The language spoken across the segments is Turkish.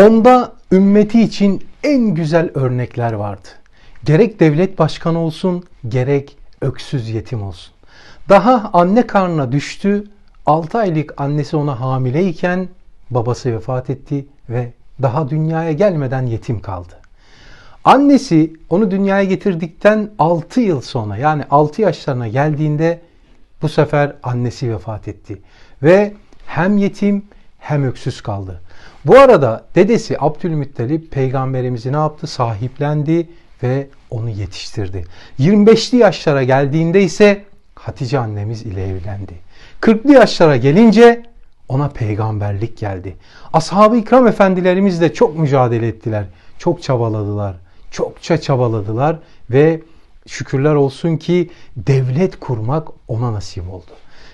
Onda ümmeti için en güzel örnekler vardı. Gerek devlet başkanı olsun, gerek öksüz yetim olsun. Daha anne karnına düştü, 6 aylık annesi ona hamileyken babası vefat etti ve daha dünyaya gelmeden yetim kaldı. Annesi onu dünyaya getirdikten 6 yıl sonra yani 6 yaşlarına geldiğinde bu sefer annesi vefat etti. Ve hem yetim hem öksüz kaldı. Bu arada dedesi Abdülmuttalip peygamberimizi ne yaptı? Sahiplendi ve onu yetiştirdi. 25'li yaşlara geldiğinde ise Hatice annemiz ile evlendi. 40'lı yaşlara gelince ona peygamberlik geldi. Ashab-ı ikram efendilerimiz de çok mücadele ettiler. Çok çabaladılar. Çokça çabaladılar ve şükürler olsun ki devlet kurmak ona nasip oldu.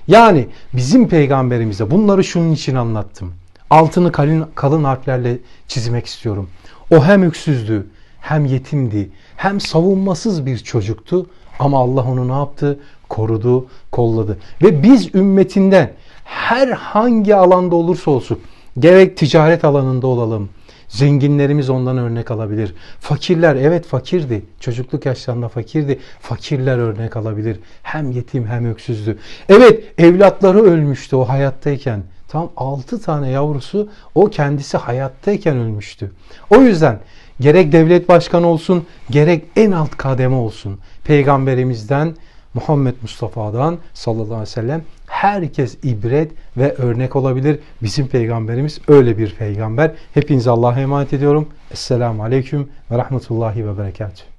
Yani bizim peygamberimize bunları şunun için anlattım. Altını kalın, kalın harflerle çizmek istiyorum. O hem öksüzdü, hem yetimdi, hem savunmasız bir çocuktu. Ama Allah onu ne yaptı? Korudu, kolladı. Ve biz ümmetinden herhangi alanda olursa olsun, gerek ticaret alanında olalım, Zenginlerimiz ondan örnek alabilir. Fakirler evet fakirdi. Çocukluk yaşlarında fakirdi. Fakirler örnek alabilir. Hem yetim hem öksüzdü. Evet evlatları ölmüştü o hayattayken. Tam 6 tane yavrusu o kendisi hayattayken ölmüştü. O yüzden gerek devlet başkanı olsun gerek en alt kademe olsun. Peygamberimizden Muhammed Mustafa'dan sallallahu aleyhi ve sellem herkes ibret ve örnek olabilir. Bizim peygamberimiz öyle bir peygamber. Hepinize Allah'a emanet ediyorum. Esselamu aleyküm ve rahmetullahi ve berekatuhu.